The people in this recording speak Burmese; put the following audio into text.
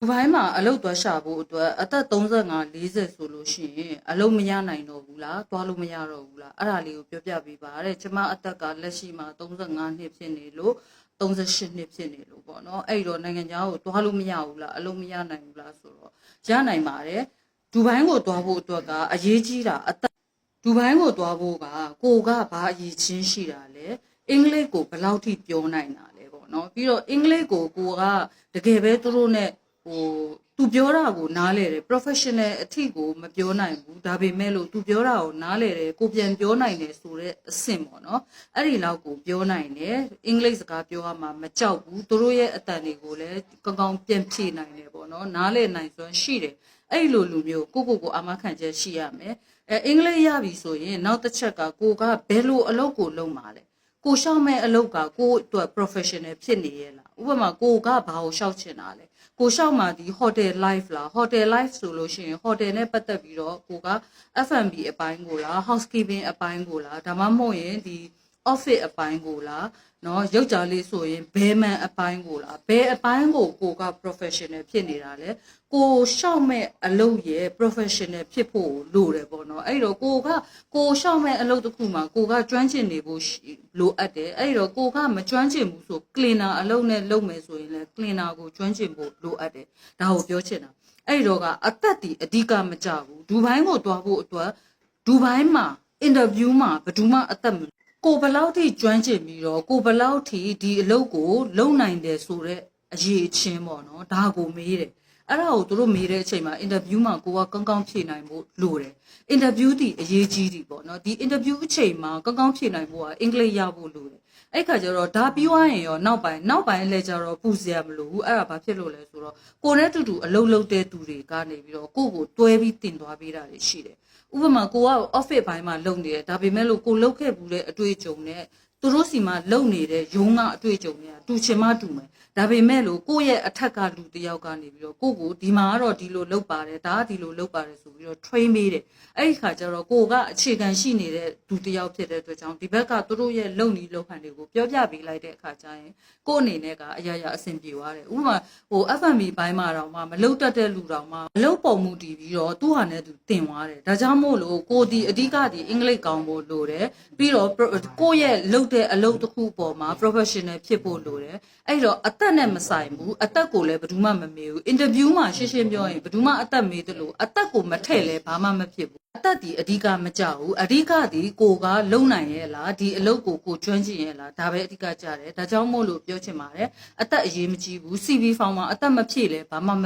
ဒီဘိုင်းမှာအလုတ်သွားရှာဖို့အတွက်အသက်35 40ဆိုလို့ရှိရင်အလုတ်မရနိုင်တော့ဘူးလားသွားလို့မရတော့ဘူးလားအဲ့ဒါလေးကိုပြောပြပေးပါတဲ့ကျမအသက်ကလက်ရှိမှာ35နှစ်ဖြစ်နေလို့38နှစ်ဖြစ်နေလို့ပေါ့နော်အဲ့တော့နိုင်ငံခြားကိုသွားလို့မရဘူးလားအလုတ်မရနိုင်ဘူးလားဆိုတော့ရနိုင်ပါတယ်ဒူဘိုင်းကိုသွားဖို့အတွက်ကအရေးကြီးတာအသက်ဒူဘိုင်းကိုသွားဖို့ကကိုကဘာအရေးချင်းရှိတာလဲအင်္ဂလိပ်ကိုဘယ်လောက်ထိပြောနိုင်တာလဲပေါ့နော်ပြီးတော့အင်္ဂလိပ်ကိုကိုကတကယ်ပဲသူတို့ ਨੇ ဟိုသူပြောတာကိုနားလဲတယ် professional အထိကိုမပြောနိုင်ဘူးဒါပေမဲ့လို့သူပြောတာကိုနားလဲတယ်ကိုပြန်ပြောနိုင်တယ်ဆိုတော့အဆင့်ပေါ့နော်အဲ့ဒီလောက်ကိုပြောနိုင်တယ်အင်္ဂလိပ်စကားပြောရမှာမကြောက်ဘူးသူတို့ရဲ့အတန်တွေကိုလည်းကောင်းကောင်းပြန်ဖြေနိုင်တယ်ပေါ့နော်နားလဲနိုင်စွမ်းရှိတယ်အဲ့လိုလူမျိုးကိုကိုကိုကိုအာမခံချက်ရှိရမယ်အဲအင်္ဂလိပ်ရပြီဆိုရင်နောက်တစ်ချက်ကကိုကဘယ်လိုအလုပ်ကိုလုပ်မှာလဲ ကိုရှောက်မဲ့အလုပ်ကကိုအတွက် professional ဖြစ်နေရဲ့လားဥပမာကိုကဘာကိုရှောက်ချင်တာလဲကိုရှောက်မှာဒီ hotel life လား hotel life ဆိုလို့ရှိရင် hotel နဲ့ပတ်သက်ပြီးတော့ကိုက F&B အပိုင်းကိုလား housekeeping အပိုင်းကိုလားဒါမှမဟုတ်ရင်ဒီ office အပိုင်းကိုလားနော်ရုပ်ကြလေးဆိုရင်ဘယ်မှန်အပိုင်းကိုလားဘယ်အပိုင်းကိုကိုက professional ဖြစ်နေတာလဲကိုရှောက်မဲ့အလုပ်ရဲ့ professional ဖြစ်ဖို့လိုတယ်ပေါ့နော်အဲ့တော့ကိုကကိုရှောက်မဲ့အလုပ်တစ်ခုမှာကိုကကျွမ်းကျင်နေဖို့လိုအပ်တယ်အဲ့တော့ကိုကမကျွမ်းကျင်ဘူးဆို cleaner အလုပ်နဲ့လုပ်မယ်ဆိုရင်လဲ cleaner ကိုကျွမ်းကျင်ဖို့လိုအပ်တယ်ဒါကိုပြောချင်တာအဲ့တော့ကအသက်ဒီအဓိကမကြဘူးဒူဘိုင်းကိုတွားဖို့အတွက်ဒူဘိုင်းမှာ interview မှာဘယ်သူမှအသက်မ ကိုဘယ်လောက်ထိကျွမ်းကျင်ပြီးတော့ကိုဘယ်လောက်ထိဒီအလုပ်ကို လုပ်နိုင်တယ်ဆိုတော့အရေးအချင်းပေါ့နော်ဒါကိုမေးတယ် အဲ့ဒါကိုသူတို့မေးတဲ့အချိန်မှာ interview မှာကိုကကောင်းကောင်းဖြေနိုင်ဖို့လိုတယ် interview ဒီအရေးကြီးတယ်ပေါ့နော်ဒီ interview အချိန်မှာကောင်းကောင်းဖြေနိုင်ဖို့ကအင်္ဂလိပ်ရဖို့လိုတယ်အဲ့ခါကျတော့ဒါပြီးသွားရင်ရောနောက်ပိုင်းနောက်ပိုင်းလည်းကျတော့ပူစရာမလိုဘူးအဲ့ဒါဘာဖြစ်လို့လဲဆိုတော့ကိုနဲ့တူတူအလုပ်လုပ်တဲ့သူတွေကနေပြီးတော့ကိုကိုတွဲပြီးတင်သွားပေးတာတွေရှိတယ်ဥပမာကိုက office ဘိုင်းမှာလုပ်နေတယ်ဒါပေမဲ့လို့ကိုလုပ်ခဲ့ဘူးတဲ့အတွေ့အကြုံနဲ့ သူတို့စီမှာလုံနေတဲ့ရုံးကအတွေ့အကြုံတွေကတူချင်မှတူမယ်ဒါပေမဲ့လို့ကိုယ့်ရဲ့အထက်ကလူတစ်ယောက်ကနေပြီးတော့ကိုယ့်ကိုဒီမှာကတော့ဒီလိုလုပ်ပါတယ်ဒါကဒီလိုလုပ်ပါတယ်ဆိုပြီးတော့ train ပေးတယ်အဲ့ဒီခါကျတော့ကိုကအခြေခံရှိနေတဲ့လူတစ်ယောက်ဖြစ်တဲ့အတွက်ကြောင့်ဒီဘက်ကသူတို့ရဲ့လုံနီလုံဟန်တွေကိုပြောပြပေးလိုက်တဲ့အခါကျရင်ကိုယ့်အနေနဲ့ကအရာရာအဆင်ပြေသွားတယ်ဥပမာဟို FMB ဘိုင်းမှာတော့မှမလုတ်တတ်တဲ့လူတော်မှမလုတ်ပုံမှုတည်ပြီးတော့သူ့ဟာနဲ့သူတင်သွားတယ်ဒါကြောင့်မို့လို့ကိုဒီအဓိကဒီအင်္ဂလိပ်ကောင်းဖို့လိုတယ်ပြီးတော့ကိုယ့်ရဲ့လုပ်တဲ့အလုပ်တစ်ခုပေါ်မှာ professional ဖြစ်ဖို့လိုတယ်အဲ့တော့အသက်နဲ့မဆိုင်ဘူးအသက်ကိုလည်းဘယ်သူမှမမေးဘူး interview မှာရှင်းရှင်းပြောရင်ဘယ်သူမှအသက်မေးတယ်လို့အသက်ကိုမထည့်လဲဘာမှမဖြစ်ဘူးအသက်ဒီအဓိကမကြဘူးအဓိကဒီကိုကလုံနိုင်ရဲ့လားဒီအလုပ်ကိုကိုကျွမ်းကျင်ရဲ့လားဒါပဲအဓိကကြတယ်ဒါကြောင့်မို့လို့ပြောချင်ပါတယ်အသက်အရေးမကြီးဘူး CV ဖောင်မှာအသက်မဖြည့်လဲဘာမှမ